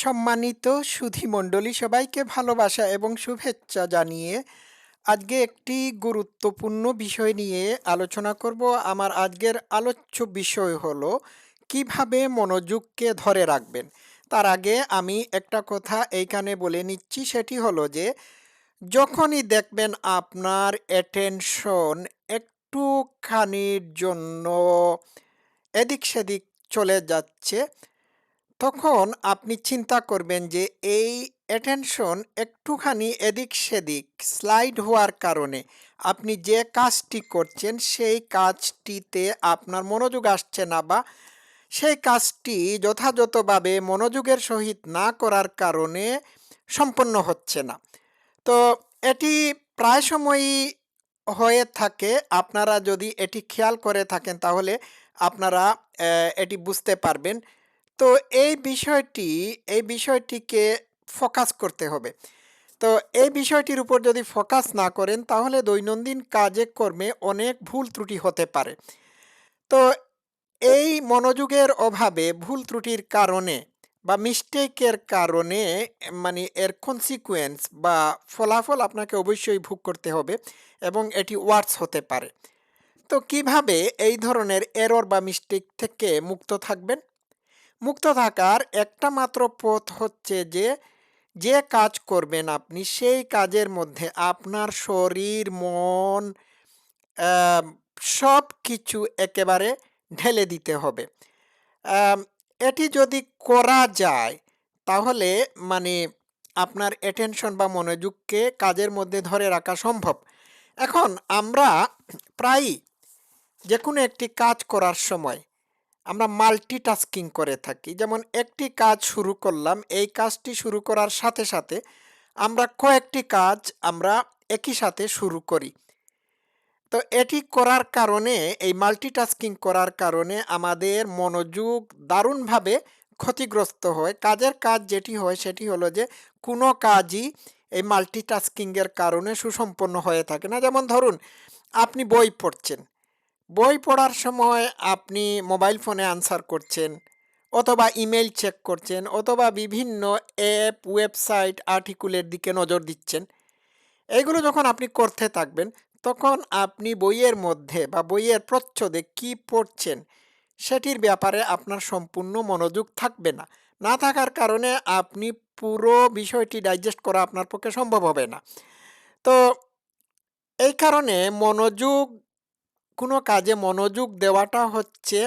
সম্মানিত সুধীমণ্ডলী সবাইকে ভালোবাসা এবং শুভেচ্ছা জানিয়ে আজকে একটি গুরুত্বপূর্ণ বিষয় নিয়ে আলোচনা করব। আমার আজকের আলোচ্য বিষয় হলো, কীভাবে মনোযোগকে ধরে রাখবেন? তার আগে আমি একটা কথা এইখানে বলে নিচ্ছি, সেটি হলো যে, যখনই দেখবেন আপনার অ্যাটেনশন একটুখানির জন্য এদিক সেদিক চলে যাচ্ছে তখন আপনি চিন্তা করবেন যে, এই অ্যাটেনশন একটুখানি এদিক সেদিক স্লাইড হওয়ার কারণে আপনি যে কাজটি করছেন, সেই কাজটিতে আপনার মনোযোগ আসছে না বা সেই কাজটি যথাযথভাবে মনোযোগের সহিত না করার কারণে সম্পন্ন হচ্ছে না। তো এটি প্রায় সময়ই হয়ে থাকে। আপনারা যদি এটি খেয়াল করে থাকেন, তাহলে আপনারা এটি বুঝতে পারবেন তো এই বিষয়টি, এই বিষয়টিকে ফোকাস করতে হবে। তো এই বিষয়টির উপর যদি ফোকাস না করেন, তাহলে দৈনন্দিন কাজে কর্মে অনেক ভুল ত্রুটি হতে পারে। তো এই মনোযোগের অভাবে ভুল ত্রুটির কারণে বা মিস্টেকের কারণে মানে এর কনসিকুয়েন্স বা ফলাফল আপনাকে অবশ্যই ভোগ করতে হবে এবং এটি ওয়ার্ডস হতে পারে। তো কীভাবে এই ধরনের এরর বা মিস্টেক থেকে মুক্ত থাকবেন? মুক্ত থাকার একটা মাত্র পথ হচ্ছে যে যে কাজ করবেন আপনি, সেই কাজের মধ্যে আপনার শরীর, মন সব কিছু একেবারে ঢেলে দিতে হবে। এটি যদি করা যায়, তাহলে মানে আপনার অ্যাটেনশন বা মনোযোগকে কাজের মধ্যে ধরে রাখা সম্ভব। এখন আমরা প্রায়ই যে কোনো একটি কাজ করার সময় আমরা মাল্টিটাস্কিং করে থাকি। যেমন একটি কাজ শুরু করলাম, এই কাজটি শুরু করার সাথে সাথে আমরা কয়েকটি কাজ আমরা একই সাথে শুরু করি। তো এটি করার কারণে, এই মাল্টিটাস্কিং করার কারণে আমাদের মনোযোগ দারুণভাবে ক্ষতিগ্রস্ত হয়। কাজের কাজ যেটি হয়, সেটি হলো যে কোনো কাজই এই মাল্টিটাস্কিংয়ের কারণে সুসম্পন্ন হয়ে থাকে না। যেমন ধরুন, আপনি বই পড়ছেন। বই পড়ার সময় আপনি মোবাইল ফোনে আনসার করছেন, অথবা ইমেল চেক করছেন, অথবা বিভিন্ন অ্যাপ ওয়েবসাইট আর্টিকুলের দিকে নজর দিচ্ছেন। এগুলো যখন আপনি করতে থাকবেন, তখন আপনি বইয়ের মধ্যে বা বইয়ের প্রচ্ছদে কি পড়ছেন, সেটির ব্যাপারে আপনার সম্পূর্ণ মনোযোগ থাকবে না। না থাকার কারণে আপনি পুরো বিষয়টি ডাইজেস্ট করা আপনার পক্ষে সম্ভব হবে না। তো এই কারণে মনোযোগ কোনো কাজে মনোযোগ দেওয়াটা হচ্ছে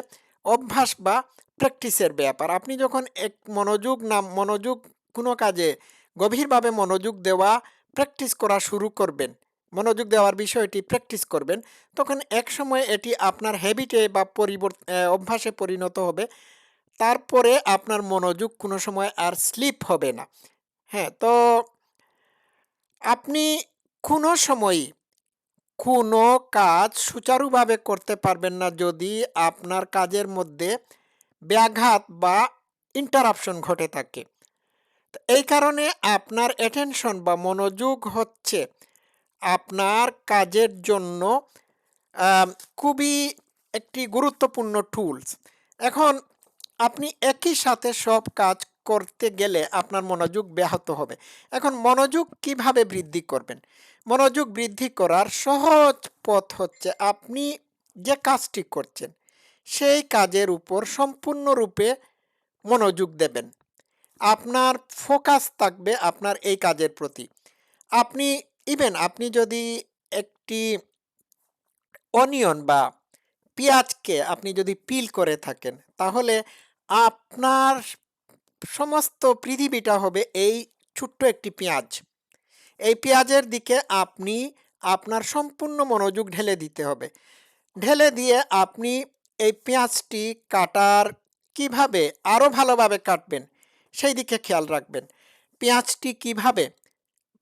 অভ্যাস বা প্র্যাকটিসের ব্যাপার। আপনি যখন এক মনোযোগ না, মনোযোগ কোনো কাজে গভীরভাবে মনোযোগ দেওয়া প্র্যাকটিস করা শুরু করবেন, মনোযোগ দেওয়ার বিষয়টি প্র্যাকটিস করবেন, তখন এক সময় এটি আপনার হ্যাবিটে বা পরিবর্ত অভ্যাসে পরিণত হবে। তারপরে আপনার মনোযোগ কোনো সময় আর স্লিপ হবে না। হ্যাঁ তো আপনি কোনো সময়ই কোনো কাজ সুচারুভাবে করতে পারবেন না যদি আপনার কাজের মধ্যে ব্যাঘাত বা ইন্টারাপশন ঘটে থাকে। এই কারণে আপনার অ্যাটেনশন বা মনোযোগ হচ্ছে আপনার কাজের জন্য খুবই একটি গুরুত্বপূর্ণ টুলস এখন আপনি একই সাথে সব কাজ করতে গেলে আপনার মনোযোগ ব্যাহত হবে। এখন মনোযোগ কীভাবে বৃদ্ধি করবেন? মনোযোগ বৃদ্ধি করার সহজ পথ হচ্ছে আপনি যে কাজটি করছেন, সেই কাজের উপর সম্পূর্ণরূপে মনোযোগ দেবেন। আপনার ফোকাস থাকবে আপনার এই কাজের প্রতি। আপনি, ইভেন আপনি যদি একটি অনিয়ন বা পেঁয়াজকে আপনি যদি পিল করে থাকেন, তাহলে আপনার সমস্ত পৃথিবীটা হবে এই ছোট্ট একটি পেঁয়াজ। এই পেঁয়াজের দিকে আপনি আপনার সম্পূর্ণ মনোযোগ ঢেলে দিতে হবে। ঢেলে দিয়ে আপনি এই পেঁয়াজটি কাটার কীভাবে আরও ভালোভাবে কাটবেন সেই দিকে খেয়াল রাখবেন। পেঁয়াজটি কীভাবে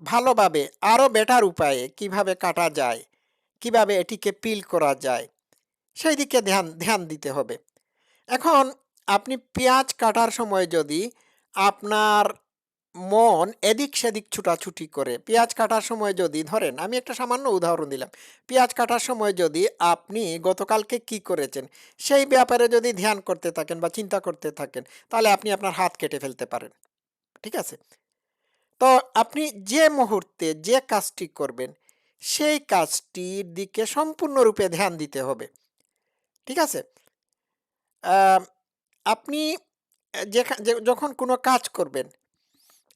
ভালোভাবে আরও বেটার উপায়ে কীভাবে কাটা যায়, কীভাবে এটিকে পিল করা যায়, সেই দিকে ধ্যান ধ্যান দিতে হবে। এখন আপনি পেঁয়াজ কাটার সময় যদি আপনার মন এদিক সেদিক ছুটাছুটি করে পেঁয়াজ কাটার সময় যদি ধরেন আমি একটা সামান্য উদাহরণ দিলাম পেঁয়াজ কাটার সময় যদি আপনি গতকালকে কি করেছেন সেই ব্যাপারে যদি ধ্যান করতে থাকেন বা চিন্তা করতে থাকেন তাহলে আপনি আপনার হাত কেটে ফেলতে পারেন ঠিক আছে? তো আপনি যে মুহূর্তে যে কাজটি করবেন, সেই কাজটির দিকে সম্পূর্ণরূপে ধ্যান দিতে হবে। ঠিক আছে? আপনি অ্যা যেখা যে যখন কোনো কাজ করবেন,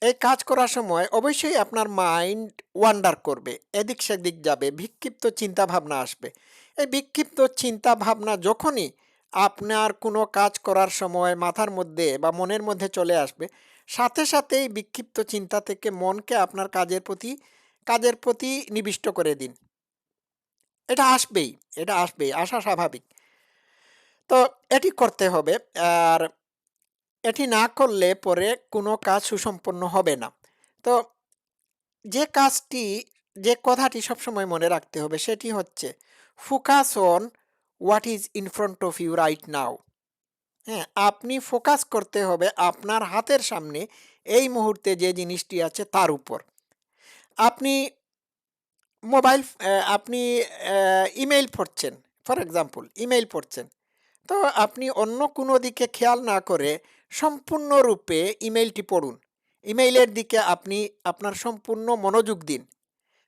এই কাজ করার সময় অবশ্যই আপনার মাইন্ড ওয়ান্ডার করবে। এদিক সেদিক যাবে, বিক্ষিপ্ত চিন্তাভাবনা আসবে। এই বিক্ষিপ্ত চিন্তাভাবনা যখনই আপনার কোনো কাজ করার সময় মাথার মধ্যে বা মনের মধ্যে চলে আসবে, সাথে সাথেই বিক্ষিপ্ত চিন্তা থেকে মনকে আপনার কাজের প্রতি কাজের প্রতি নিবিষ্ট করে দিন। এটা আসবেই, এটা আসবেই, আসা স্বাভাবিক। তো এটি করতে হবে। আর এটি না করলে পরে কোনো কাজ সুসম্পন্ন হবে না। তো যে কাজটি, যে কথাটি সবসময় মনে রাখতে হবে সেটি হচ্ছে focus on what is in front of you right now. হ্যাঁ? আপনি ফোকাস করতে হবে আপনার হাতের সামনে এই মুহূর্তে যে জিনিসটি আছে তার উপর। আপনি মোবাইল আপনি ইমেইল পড়ছেন, ফর এক্সাম্পল ইমেইল পড়ছেন। তো আপনি অন্য কোনো দিকে খেয়াল না করে সম্পূর্ণরূপে ইমেইলটি পড়ুন। ইমেইলের দিকে আপনি আপনার সম্পূর্ণ মনোযোগ দিন।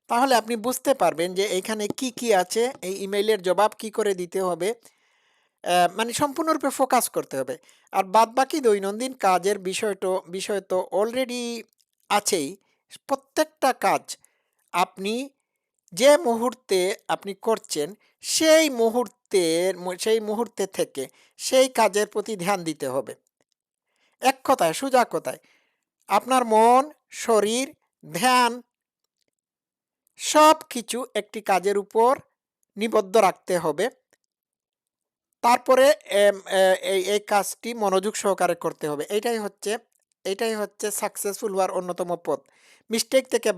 তাহলে আপনি বুঝতে পারবেন যে এইখানে কি, কি আছে, এই ইমেইলের জবাব কি করে দিতে হবে। মানে সম্পূর্ণরূপে ফোকাস করতে হবে। আর বাদ বাকি দৈনন্দিন কাজের বিষয়টো বিষয় তো অলরেডি আছেই। প্রত্যেকটা কাজ আপনি যে মুহূর্তে আপনি করছেন, সেই মুহূর্তের সেই মুহূর্তে থেকে সেই কাজের প্রতি ধ্যান দিতে হবে। এক কথায়, সোজা কথায় আপনার মন, শরীর, ধ্যান সব কিছু একটি কাজের উপর নিবদ্ধ রাখতে হবে। তারপরে এই এই কাজটি মনোযোগ সহকারে করতে হবে। এইটাই হচ্ছে এইটাই হচ্ছে সাকসেসফুল হওয়ার অন্যতম পথ। মিস্টেক থেকে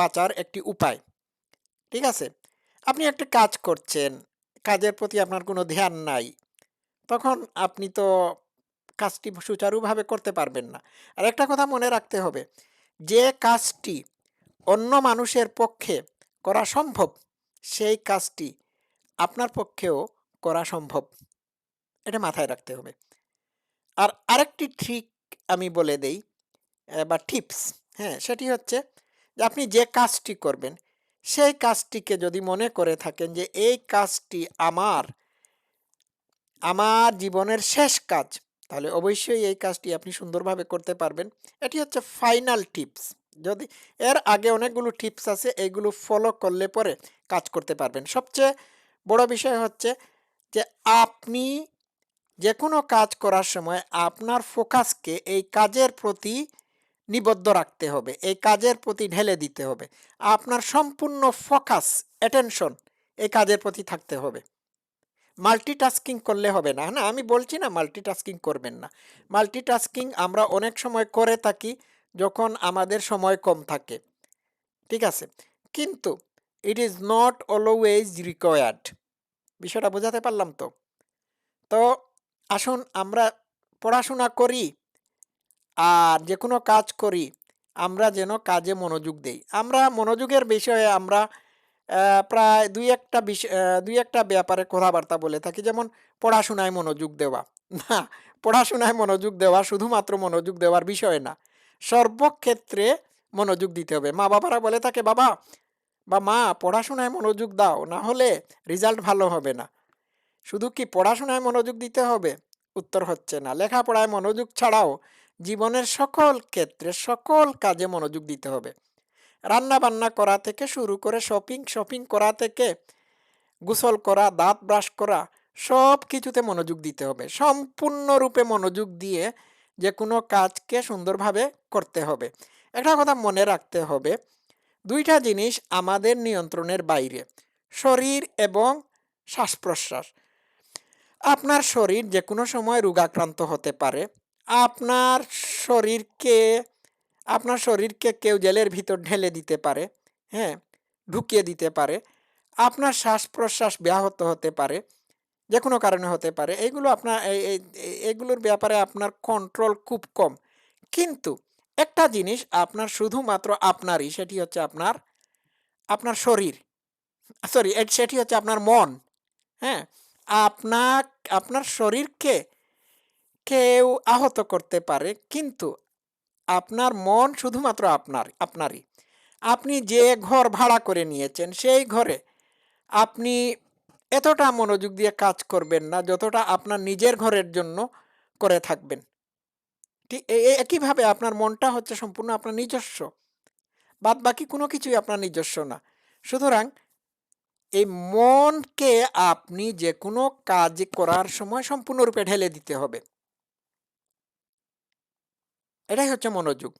বাঁচার একটি উপায়। ঠিক আছে? আপনি একটা কাজ করছেন, কাজের প্রতি আপনার কোনো ধ্যান নাই। তখন আপনি তো কাজটি সুচারুভাবে করতে পারবেন না। আর একটা কথা মনে রাখতে হবে, যে কাজটি অন্য মানুষের পক্ষে করা সম্ভব, সেই কাজটি আপনার পক্ষেও করা সম্ভব। এটা মাথায় রাখতে হবে। আর আরেকটি ট্রিক আমি বলে দেই বা টিপস, হ্যাঁ? সেটি হচ্ছে যে আপনি যে কাজটি করবেন, সেই কাজটিকে যদি মনে করে থাকেন যে এই কাজটি আমার আমার জীবনের শেষ কাজ, তাহলে অবশ্যই এই কাজটি আপনি সুন্দরভাবে করতে পারবেন। এটি হচ্ছে ফাইনাল টিপস। যদি এর আগে অনেকগুলো টিপস আছে, এগুলো ফলো করলে পরে কাজ করতে পারবেন। সবচেয়ে বড় বিষয় হচ্ছে যে আপনি যেকোনো কাজ করার সময় আপনার ফোকাসকে এই কাজের প্রতি নিবদ্ধ রাখতে হবে। এই কাজের প্রতি ঢেলে দিতে হবে। আপনার সম্পূর্ণ ফোকাস, অ্যাটেনশন এই কাজের প্রতি থাকতে হবে। মাল্টিটাস্কিং করলে হবে না। না, আমি বলছি না মাল্টিটাস্কিং করবেন না। মাল্টিটাস্কিং আমরা অনেক সময় করে থাকি যখন আমাদের সময় কম থাকে। ঠিক আছে? কিন্তু it is not always required. বিষয়টা বোঝাতে পারলাম তো? তো আসুন আমরা পড়াশোনা করি আর যে কোনো কাজ করি, আমরা যেন কাজে মনোযোগ দেই। আমরা মনোযোগের বিষয়ে আমরা প্রায় ২-১ টা বিষ অ্যা ২-১ টা ব্যাপারে কথাবার্তা বলে থাকি। যেমন পড়াশোনায় মনোযোগ দেওয়া। না, পড়াশোনায় মনোযোগ দেওয়া শুধুমাত্র মনোযোগ দেওয়ার বিষয় না। সর্বক্ষেত্রে মনোযোগ দিতে হবে। মা-বাবারা বলে থাকে, "বাবা বা মা পড়াশোনায় মনোযোগ দাও, না হলে রেজাল্ট ভালো হবে না।" শুধু কি পড়াশোনায় মনোযোগ দিতে হবে? উত্তর হচ্ছে না। লেখাপড়ায় মনোযোগ ছাড়াও জীবনের সকল ক্ষেত্রে, সকল কাজে মনোযোগ দিতে হবে। রান্না-বান্না করা থেকে শুরু করে শপিং, শপিং করা থেকে গোসল করা, দাঁত ব্রাশ করা সব কিছুতে মনোযোগ দিতে হবে। সম্পূর্ণরূপে মনোযোগ দিয়ে যে কোনো কাজকে সুন্দরভাবে করতে হবে। একটা কথা মনে রাখতে হবে, দুইটা জিনিস আমাদের নিয়ন্ত্রণের বাইরে। শরীর এবং শ্বাস-প্রশ্বাস। আপনার শরীর যে কোনো সময় রোগাক্রান্ত হতে পারে। আপনার শরীরকে আপনার শরীরকে কেউ জেলের ভিতর ঢেলে দিতে পারে, হ্যাঁ? ঢুকিয়ে দিতে পারে। আপনার শ্বাস-প্রশ্বাস ব্যাহত হতে পারে। যে কোনো কারণে হতে পারে। এগুলো আপনার এগুলোর ব্যাপারে আপনার কন্ট্রোল খুব কম। কিন্তু একটা জিনিস আপনার শুধুমাত্র আপনারই, সেটি হচ্ছে আপনার আপনার শরীর। সরি, সেটি হচ্ছে আপনার মন। হ্যাঁ? আপনাক আপনার শরীরকে কেউ আহত করতে পারে। কিন্তু আপনার মন শুধুমাত্র আপনার, আপনারই। আপনি যে ঘর ভাড়া করে নিয়েছেন সেই ঘরে আপনি এতটা মনোযোগ দিয়ে কাজ করবেন না, যতটা আপনার নিজের ঘরের জন্য করে থাকবেন। ঠিক একইভাবে আপনার মনটা হচ্ছে সম্পূর্ণ আপনার নিজস্ব। বাদ বাকি কোনো কিছুই আপনার নিজস্ব না। সুতরাং এই মনকে আপনি যে কোনো কাজ করার সময় সম্পূর্ণরূপে ঢেলে দিতে হবে। এটাই হচ্ছে মনোযোগ।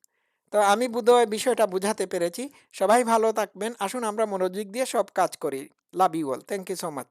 তো আমি বোধহয় বিষয়টা বুঝাতে পেরেছি। সবাই ভালো থাকবেন। আসুন আমরা মনোযোগ দিয়ে সব কাজ করি। Love you all thank you so much